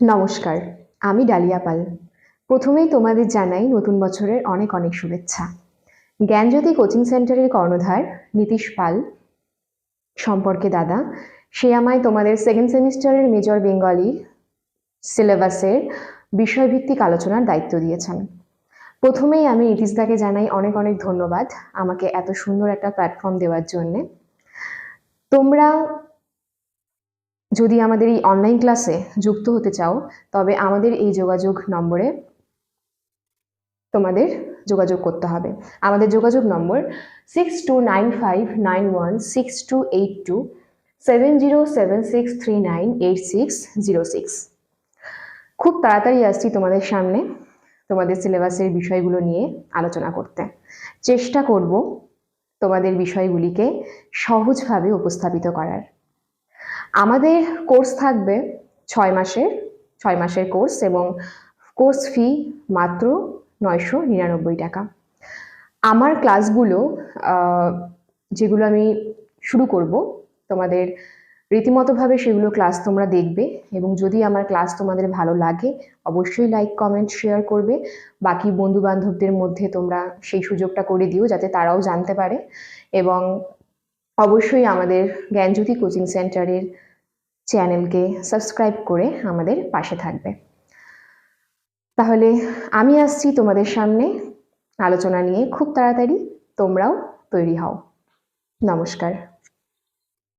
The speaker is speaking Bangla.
নমস্কার, আমি ডালিয়া পাল। প্রথমেই তোমাদের জানাই নতুন বছরের অনেক অনেক শুভেচ্ছা। জ্ঞানজ্যোতি কোচিং সেন্টারের কর্ণধার নীতিশ পাল সম্পর্কে দাদা, সে আমায় তোমাদের সেকেন্ড সেমিস্টারের মেজর বেঙ্গলি সিলেবাসের বিষয়ভিত্তিক আলোচনার দায়িত্ব দিয়েছেন। প্রথমেই আমি নীতিশদাকে জানাই অনেক অনেক ধন্যবাদ আমাকে এত সুন্দর একটা প্ল্যাটফর্ম দেওয়ার জন্যে। তোমরা যদি আমাদের এই অনলাইন ক্লাসে যুক্ত হতে চাও, তবে আমাদের এই যোগাযোগ নম্বরে তোমাদের যোগাযোগ করতে হবে। আমাদের যোগাযোগ নম্বর six two nine five nine one six two eight two seven zero seven six three nine eight six zero six খুব তাড়াতাড়ি আসছি তোমাদের সামনে তোমাদের সিলেবাসের বিষয়গুলো নিয়ে আলোচনা করতে। চেষ্টা করব তোমাদের বিষয়গুলিকে সহজভাবে উপস্থাপিত করার। আমাদের কোর্স থাকবে ছয় মাসের ছয় মাসের কোর্স এবং কোর্স ফি মাত্র নয়শো নিরানব্বই টাকা। আমার ক্লাসগুলো যেগুলো আমি শুরু করব, তোমাদের রীতিমতোভাবে সেগুলো ক্লাস তোমরা দেখবে এবং যদি আমার ক্লাস তোমাদের ভালো লাগে, অবশ্যই লাইক কমেন্ট শেয়ার করবে। বাকি বন্ধু বান্ধবদের মধ্যে তোমরা সেই সুযোগটা করে দিও যাতে তারাও জানতে পারে। এবং অবশ্যই আমাদের জ্ঞানজ্যোতি কোচিং সেন্টারের চ্যানেলকে সাবস্ক্রাইব করে আমাদের পাশে থাকবে। তাহলে আমি আসছি তোমাদের সামনে আলোচনা নিয়ে। খুব তাড়াতাড়ি তোমরাও তৈরি হও। নমস্কার।